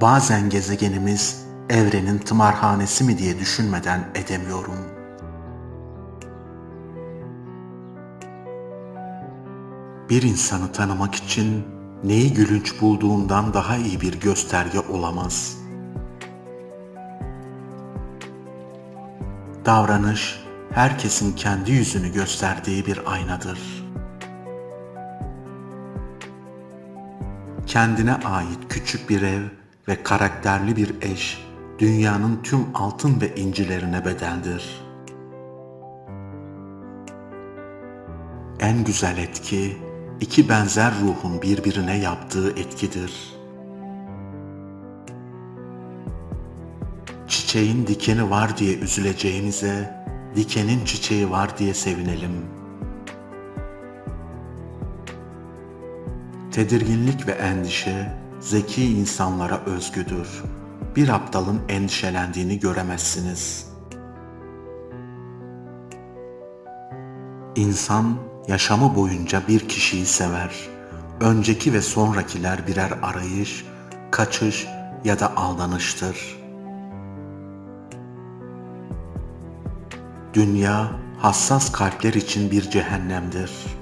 bazen gezegenimiz evrenin tımarhanesi mi diye düşünmeden edemiyorum. Bir insanı tanımak için neyi gülünç bulduğundan daha iyi bir gösterge olamaz. Davranış herkesin kendi yüzünü gösterdiği bir aynadır. Kendine ait küçük bir ev ve karakterli bir eş dünyanın tüm altın ve incilerine bedeldir. En güzel etki iki benzer ruhun birbirine yaptığı etkidir. Çiçeğin dikeni var diye üzüleceğimize, dikenin çiçeği var diye sevinelim. Tedirginlik ve endişe zeki insanlara özgüdür. Bir aptalın endişelendiğini göremezsiniz. İnsan yaşamı boyunca bir kişiyi sever. Önceki ve sonrakiler birer arayış, kaçış ya da aldanıştır. Dünya hassas kalpler için bir cehennemdir.